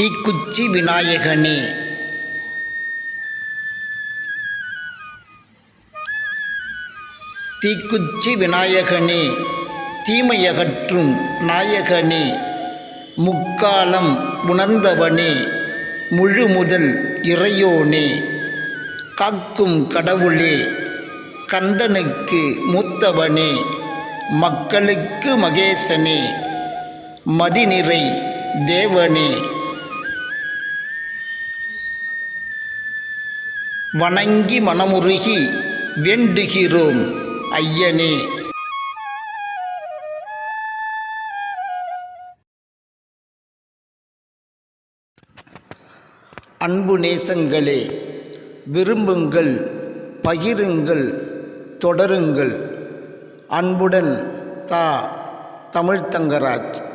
தீக்குச்சி விநாயகனே. தீக்குச்சி விநாயகனே தீமையகற்றும் நாயகனே முக்காலம் உணர்ந்தவனே முழு முதல் இறையோனே. காக்கும் கடவுளே கந்தனுக்கு மூத்தவனே மக்களுக்கு மகேசனே மதிநிறை தேவனே. வணங்கி மனமுருகி வேண்டுகிறோம் ஐயனே. அன்பு நேசங்களே விரும்புங்கள் பகிருங்கள் தொடருங்கள். அன்புடன் தா தமிழ்தங்கராஜ்